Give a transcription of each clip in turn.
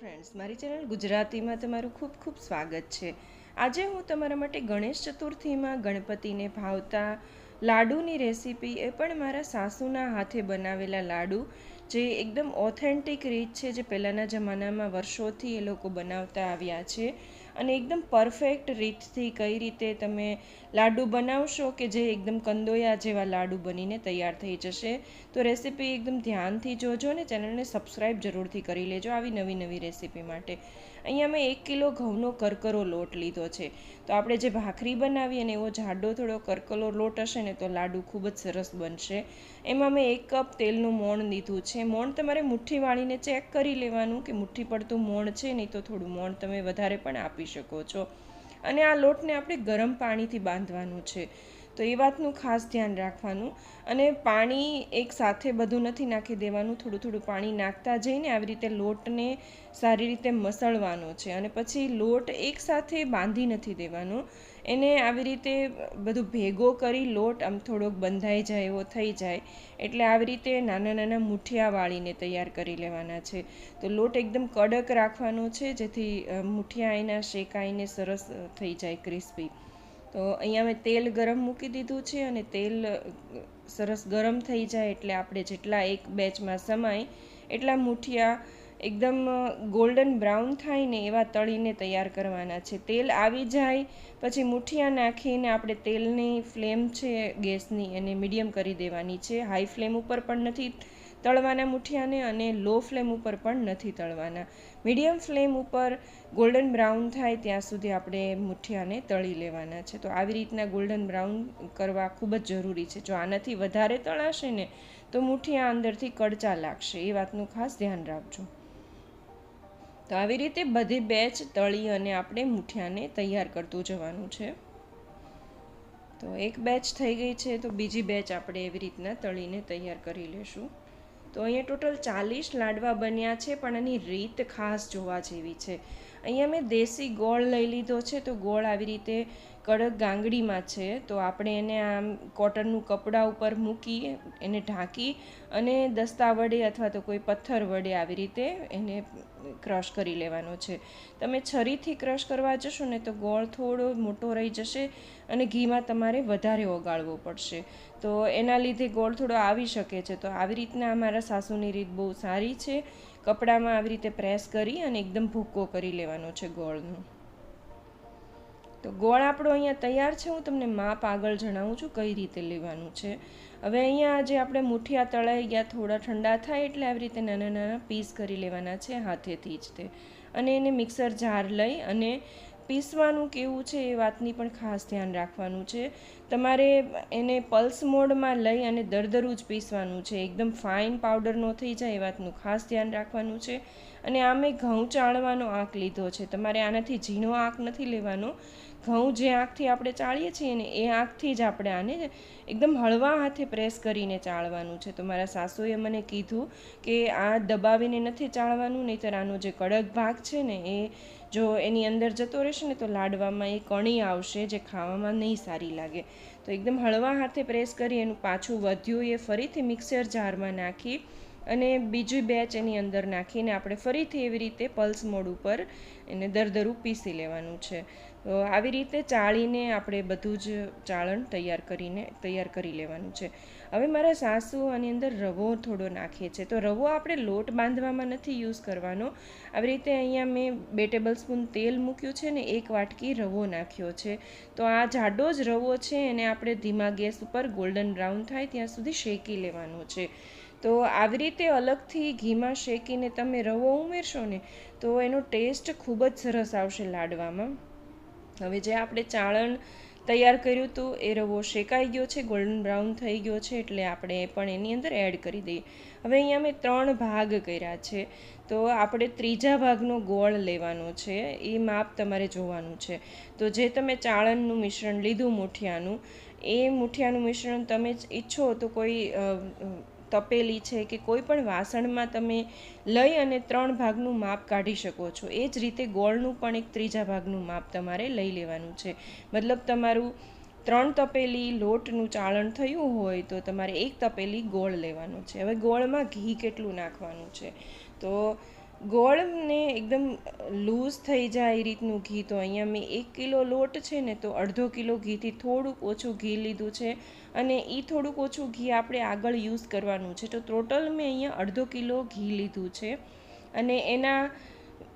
Friends મારી channel ગુજરાતીમાં તમારું ખૂબ ખૂબ સ્વાગત છે. આજે હું તમારા માટે ગણેશ ચતુર્થીમાં ગણપતિને ભાવતા લાડુની રેસીપી એ પણ મારા સાસુના હાથે બનાવેલા લાડુ, જે એકદમ ઓથેન્ટિક રીત છે, જે પહેલાંના જમાનામાં વર્ષોથી એ લોકો બનાવતા આવ્યા છે. અને એકદમ પરફેક્ટ રીતથી કઈ રીતે તમે લાડુ બનાવશો કે જે એકદમ કંદોયા જેવા લાડુ બનીને તૈયાર થઈ જશે, તો રેસીપી એકદમ ધ્યાનથી જોજો અને ચેનલને સબસ્ક્રાઈબ જરૂરથી કરી લેજો આવી નવી નવી રેસીપી માટે. અહીંયા મેં એક કિલો ઘઉંનો કરકરો લોટ લીધો છે. તો આપણે જે ભાખરી બનાવીએ ને એવો જાડો થોડો કરકરો લોટ હશે ને તો લાડુ ખૂબ જ સરસ બનશે. એમાં મેં એક કપ તેલનું મોણ લીધું છે. મોણ તમારે મુઠ્ઠી વાળીને ચેક કરી લેવાનું કે મુઠ્ઠી પડતું મોણ છે નહીં તો થોડું મોણ તમે વધારે પણ આપી શકો છો. અને આ લોટને આપણે ગરમ પાણીથી બાંધવાનું છે. તો એ વાતનું ખાસ ધ્યાન રાખવાનું અને પાણી એક સાથે બધું નથી નાખી દેવાનું, થોડું થોડું પાણી નાખતા જઈને આવી રીતે લોટને સારી રીતે મસળવાનો છે અને પછી લોટ એક સાથે બાંધી નથી દેવાનો. એને આવી રીતે બધું ભેગો કરી લોટ આમ થોડોક બંધાઈ જાય, એવો થઈ જાય, એટલે આવી રીતે નાના નાના મુઠિયા વાળીને તૈયાર કરી લેવાના છે. તો લોટ એકદમ કડક રાખવાનો છે જેથી મુઠિયા એના શેકાઈને સરસ થઈ જાય ક્રિસ્પી. તો અહીંયા મેં તેલ ગરમ મૂકી દીધું છે અને તેલ સરસ ગરમ થઈ જાય એટલે આપણે જેટલા એક બેચમાં સમાય, એટલા મૂઠિયા એકદમ ગોલ્ડન બ્રાઉન થાય ને એવા તળીને તૈયાર કરવાના છે. તેલ આવી જાય, પછી મુઠિયા નાખીને આપણે તેલની ફ્લેમ છે ગેસની એને મીડિયમ કરી દેવાની છે. હાઈ ફ્લેમ ઉપર પણ નથી તળવાના મૂઠિયાને અને લો ફ્લેમ ઉપર પણ નથી તળવાના. મીડિયમ ફ્લેમ ઉપર ગોલ્ડન બ્રાઉન થાય ત્યાં સુધી આપણે મુઠિયાને તળી લેવાના છે. તો આવી રીતના ગોલ્ડન બ્રાઉન કરવા ખૂબ જ જરૂરી છે. જો આનાથી વધારે તળાશે ને, તો મુઠિયા અંદરથી કડચા લાગશે. એ વાતનું ખાસ ધ્યાન રાખજો. તો આવી રીતે બધી બેચ તળી અને આપણે મૂઠિયાને તૈયાર કરતું જવાનું છે. તો એક બેચ થઈ ગઈ છે, તો બીજી બેચ આપણે એવી રીતના તળીને તૈયાર કરી લેશું. તો અહીંયા ટોટલ ચાલીસ લાડવા બન્યા છે, પણ એની રીત ખાસ જોવા જેવી છે. અહીંયા મેં દેશી ગોળ લઈ લીધો છે, તો ગોળ આવી રીતે કડક ગાંગડીમાં છે. તો આપણે એને આમ કોટનનું કપડાં ઉપર મૂકી, એને ઢાંકી અને દસ્તા વડે અથવા તો કોઈ પથ્થર વડે આવી રીતે એને ક્રશ કરી લેવાનો છે. તમે છરીથી ક્રશ કરવા જશો ને તો ગોળ થોડો મોટો રહી જશે અને ઘીમાં તમારે વધારે ઓગાળવો પડશે. તો એના લીધે ગોળ થોડો આવી શકે છે. તો આવી રીતના અમારા સાસુની રીત બહુ સારી છે. કપડામાં આવી રીતે પ્રેસ કરી અને એકદમ ભૂક્કો કરી લેવાનો છે ગોળનો. તો ગોળ આપણો અહીંયા તૈયાર છે. હું તમને માપ આગળ જણાવું છું કઈ રીતે લેવાનું છે. હવે અહીંયા જે આપણે મુઠિયા તળાઈ ગયા થોડા ઠંડા થાય એટલે આવી રીતે નાના નાના પીસ કરી લેવાના છે હાથેથી જ તે. અને એને મિક્સર જાર લઈ અને પીસવાનું કેવું છે એ વાતની પણ ખાસ ધ્યાન રાખવાનું છે. તમારે એને પલ્સ મોડમાં લઈ અને દરદરું જ પીસવાનું છે. એકદમ ફાઇન પાવડર ન થઈ જાય એ વાતનું ખાસ ધ્યાન રાખવાનું છે. અને આ મેં ઘઉં ચાળવાનો આંક લીધો છે. તમારે આનાથી ઝીણો આંક નથી લેવાનો. ઘઉં જે આંખથી આપણે ચાળીએ છીએ ને એ આંખથી જ આપણે આને એકદમ હળવા હાથે પ્રેસ કરીને ચાળવાનું છે. તો મારા સાસુએ મને કીધું કે આ દબાવીને નથી ચાળવાનું, નહીંતર આનો જે કડક ભાગ છે ને એ જો એની અંદર જતો રહેશે ને તો લાડવામાં એ કણી આવશે, જે ખાવામાં નહીં સારી લાગે. તો એકદમ હળવા હાથે પ્રેસ કરી એનું પાછું વધ્યું એ ફરીથી મિક્સર જારમાં નાખી અને બીજી બેચ એની અંદર નાખીને આપણે ફરીથી એવી રીતે પલ્સ મોડ ઉપર એને દરદરું પીસી લેવાનું છે. તો આવી રીતે ચાળીને આપણે બધું જ ચાળણ તૈયાર કરીને તૈયાર કરી લેવાનું છે. હવે મારા સાસુ આની અંદર રવો થોડો નાખીએ છે. તો રવો આપણે લોટ બાંધવામાં નથી યુઝ કરવાનો. આવી રીતે અહીંયા મેં બે ટેબલ સ્પૂન તેલ મૂક્યું છે ને એક વાટકી રવો નાખ્યો છે. તો આ જાડો જ રવો છે એને આપણે ધીમા ગેસ ઉપર ગોલ્ડન બ્રાઉન થાય ત્યાં સુધી શેકી લેવાનો છે. તો આવી રીતે અલગથી ઘીમાં શેકીને તમે રવો ઉમેરશો ને, તો એનો ટેસ્ટ ખૂબ જ સરસ આવશે લાડવામાં. હવે જે આપણે ચાળણ તૈયાર કર્યું હતું એ રવો શેકાઈ ગયો છે, ગોલ્ડન બ્રાઉન થઈ ગયો છે, એટલે આપણે પણ એની અંદર એડ કરી દઈએ. હવે અહીંયા મેં ત્રણ ભાગ કર્યા છે, તો આપણે ત્રીજા ભાગનો ગોળ લેવાનો છે, એ માપ તમારે જોવાનું છે. તો જે તમે ચાળણનું મિશ્રણ લીધું મૂઠિયાનું, એ મૂઠિયાનું મિશ્રણ તમે ઈચ્છો તો કોઈ તપેલી છે કે કોઈ પણ વાસણમાં તમે લઈ અને ત્રણ ભાગનું માપ કાઢી શકો છો. એ જ રીતે ગોળનું પણ એક ત્રીજા ભાગનું માપ તમારે લઈ લેવાનું છે. મતલબ તમારું ત્રણ તપેલી લોટનું ચાળણ થયું હોય તો તમારે એક તપેલી ગોળ લેવાનું છે. હવે ગોળમાં ઘી કેટલું નાખવાનું છે? તો ગોળને એકદમ લૂઝ થઈ જાય એ રીતનું ઘી, તો અહીંયા મેં એક કિલો લોટ છે ને, તો અડધો કિલો ઘીથી થોડુંક ઓછું ઘી લીધું છે. અને એ થોડુંક ઓછું ઘી આપણે આગળ યુઝ કરવાનું છે. તો ટોટલ મેં અહીંયા અડધો કિલો ઘી લીધું છે. અને એના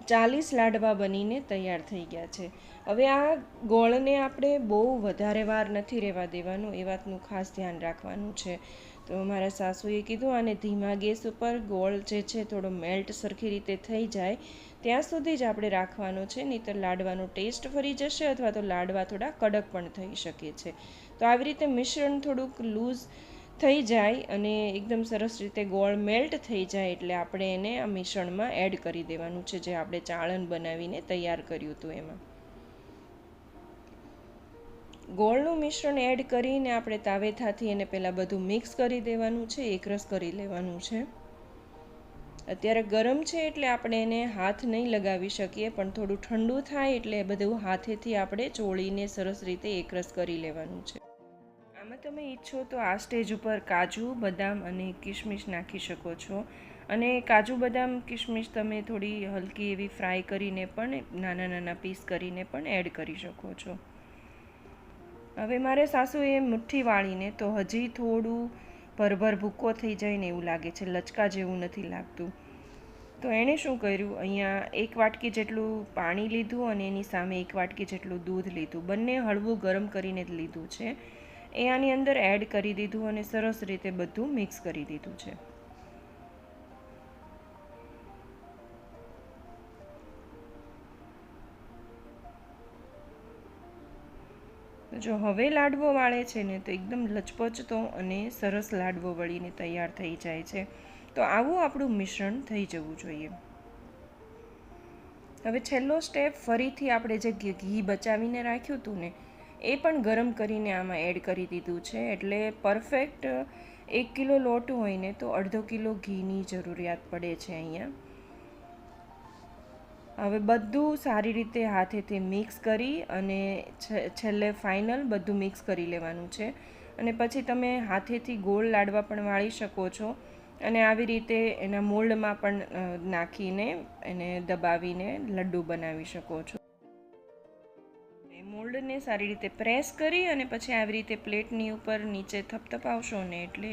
ચાલીસ લાડવા બનીને તૈયાર થઈ ગયા છે. હવે આ ગોળને આપણે બહુ વધારે વાર નથી રહેવા દેવાનું, એ વાતનું ખાસ ધ્યાન રાખવાનું છે. તો મારા સાસુએ કીધું અને ધીમા ગેસ ઉપર ગોળ જે છે થોડો મેલ્ટ સરખી રીતે થઈ જાય, ત્યાં સુધી જ આપણે રાખવાનો છે, નહીંતર લાડવાનો ટેસ્ટ ફરી જશે અથવા તો લાડવા થોડા કડક પણ થઈ શકે છે. તો આવી રીતે મિશ્રણ થોડુંક લૂઝ થઈ જાય અને એકદમ સરસ રીતે ગોળ મેલ્ટ થઈ જાય એટલે આપણે એને આ મિશ્રણમાં એડ કરી દેવાનું છે, જે આપણે ચાળણ બનાવીને તૈયાર કર્યું હતું એમાં. ગોળનું મિશ્રણ એડ કરીને આપણે તાવેથાથી એને પહેલાં બધું મિક્સ કરી દેવાનું છે એકરસ કરી લેવાનું છે. અત્યારે ગરમ છે એટલે આપણે એને હાથ નહીં લગાવી શકીએ, પણ થોડું ઠંડુ થાય એટલે બધું હાથેથી આપણે ચોળીને સરસ રીતે એકરસ કરી લેવાનું છે. આમાં તમે ઈચ્છો તો આ સ્ટેજ ઉપર કાજુ, બદામ અને કિશમિશ નાખી શકો છો. અને કાજુ, બદામ કિશમિશ તમે થોડી હલકી એવી ફ્રાય કરીને પણ નાના નાના પીસ કરીને પણ એડ કરી શકો છો. હવે મારે સાસુએ મુઠ્ઠી વાળીને તો હજી થોડું ભરભર ભૂકો થઈ જાય ને એવું લાગે છે, લચકા જેવું નથી લાગતું. તો એણે શું કર્યું? અહીંયા એક વાટકી જેટલું પાણી લીધું અને એની સામે એક વાટકી જેટલું દૂધ લીધું. બંને હળવું ગરમ કરીને જ લીધું છે. એ આની અંદર એડ કરી દીધું અને સરસ રીતે બધું મિક્સ કરી દીધું છે. જો હવે લાડવો વાળે છે ને તો એકદમ લચપચતો અને સરસ લાડવો વળીને તૈયાર થઈ જાય છે. તો આવું આપણું મિશ્રણ થઈ જવું જોઈએ. હવે છેલ્લો સ્ટેપ ફરીથી આપણે જે ઘી બચાવીને રાખ્યું હતું ને, એ પણ ગરમ કરીને આમાં એડ કરી દીધું છે. એટલે પરફેક્ટ એક કિલો લોટ હોય ને તો અડધો કિલો ઘીની જરૂરિયાત પડે છે અહીંયા. હવે બધું સારી રીતે હાથેથી મિક્સ કરી અને છેલ્લે ફાઇનલ બધું મિક્સ કરી લેવાનું છે. અને પછી તમે હાથેથી ગોળ લાડવા પણ વાળી શકો છો. અને આવી રીતે એના મોલ્ડમાં પણ નાખીને એને દબાવીને લડ્ડુ બનાવી શકો છો. મોલ્ડને સારી રીતે પ્રેસ કરી અને પછી આવી રીતે પ્લેટની ઉપર નીચે થપથપાવશો ને એટલે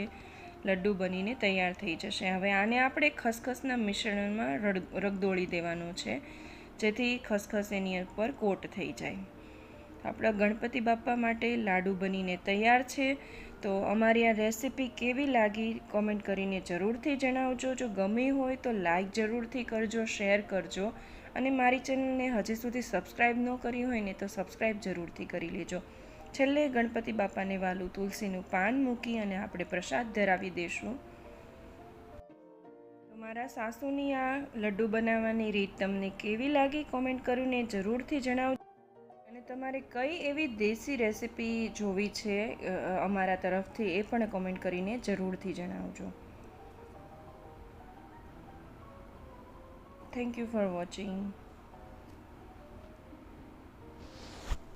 લડ્ડુ બનીને તૈયાર થઈ જશે. હવે આને આપણે ખસખસના મિશ્રણમાં રગદોળી દેવાનો છે, જેથી ખસખસ એની ઉપર કોટ થઈ જાય. આપણા ગણપતિ બાપ્પા માટે લાડુ બનીને તૈયાર છે, તો અમારી આ રેસીપી કેવી લાગી કોમેન્ટ કરીને જરૂરથી જણાવજો. જો ગમી હોય તો લાઈક જરૂરથી કરજો, શેર કરજો, અને મારી ચેનલને હજી સુધી સબસ્ક્રાઈબ ન કરી હોય ને તો સબસ્ક્રાઈબ જરૂરથી કરી લેજો. છેલ્લે ગણપતિ બાપાને વાલું તુલસીનું પાન મૂકી અને આપણે પ્રસાદ ધરાવી દઈશું મારા સાસુની આ લડ્ડુ બનાવવાની રીત તમને કેવી લાગી કોમેન્ટ કરીને જરૂરથી જણાવજો. અને તમારે કઈ એવી દેશી રેસિપી જોવી છે અમારા તરફથી એ પણ કોમેન્ટ કરીને જરૂરથી જણાવજો. Thank you for watching